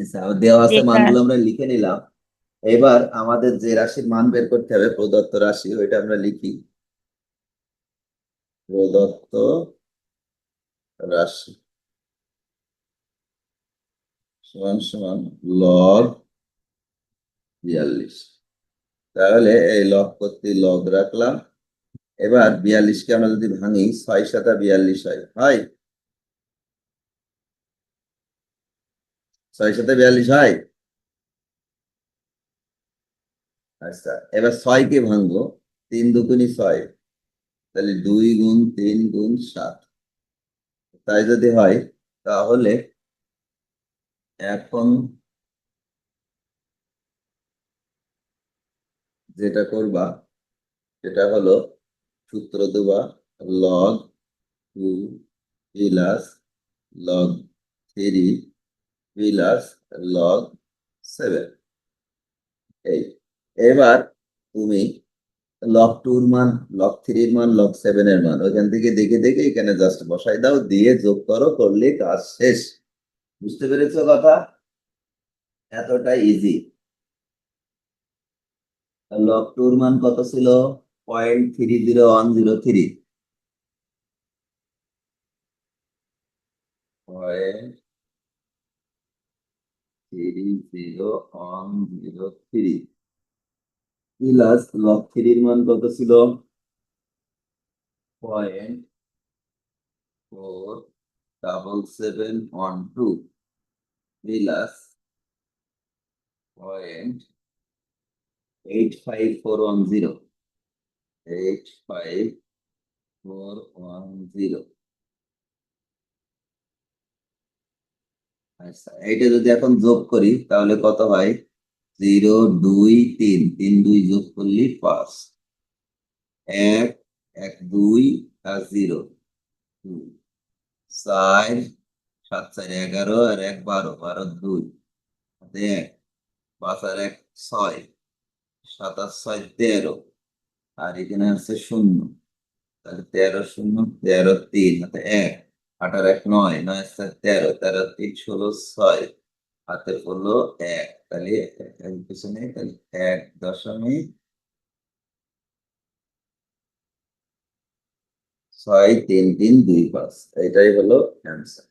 আচ্ছা দেওয়া আছে যেটা- মানগুলো আমরা লিখে নিলাম। এবার আমাদের যে রাশির মান বের করতে হবে প্রদত্ত রাশি ওইটা আমরা লিখি। প্রদত্ত রাশি। সমান সমান লগ বিয়াল্লিশ। তাহলে এই লগ করতে লগ রাখলাম। এবার বিয়াল্লিশকে আমরা যদি ভাঙি ছয় সাতা বিয়াল্লিশ হয়। হয়? ছয় সাথে বিয়াল্লিশ হয়? আচ্ছা এবার ছয়কে ভাঙবো। তিন দুগুণি ছয়, তাহলে দুই গুণ তিন গুণ সাত। তাই যদি হয়, তাহলে এখন যেটা করবা, সেটা হলো সূত্র দেবা log two plus log three plus log seven এই, এবার তুমি লগ টুর মান লগ থ্রির মান লগ সেভেন এর মান, ওইখান থেকে দেখে দেখে এখানে জাস্ট বসাই দাও, দিয়ে যোগ করো, করলে কাজ শেষ। বুঝতে পেরেছ কথা? এতটা ইজি লগ টুর মান কত ছিল? Point three zero one zero three point three zero one zero three plus log থ্রির মান কত ছিল? Point four double seven one two plus point eight five four one zero eight five four one zero আচ্ছা এইটা যদি এখন যোগ করি, তাহলে কত হয়? জিরো, দুই, তিন। তিন, দুই যোগ করলি পাঁচ। এক এক, দুই, আর জিরো। চার, সাত, চার, এগারো, আর এক, বারো। বারো, দুই। এক। পাঁচ, আর এক, ছয়। সাত আর ছয়, তেরো। আর এখানে আছে শূন্য। তাহলে তেরো শূন্য, তেরো, তিন। এক। আট আর এক নয় নয় সাত তেরো তেরো তিন ষোলো ছয়। হাতে পড়ল এক, তাহলে পিছনে, তাহলে এক দশমিক ছয় তিন তিন দুই পাঁচ। এটাই হলো অ্যান্সার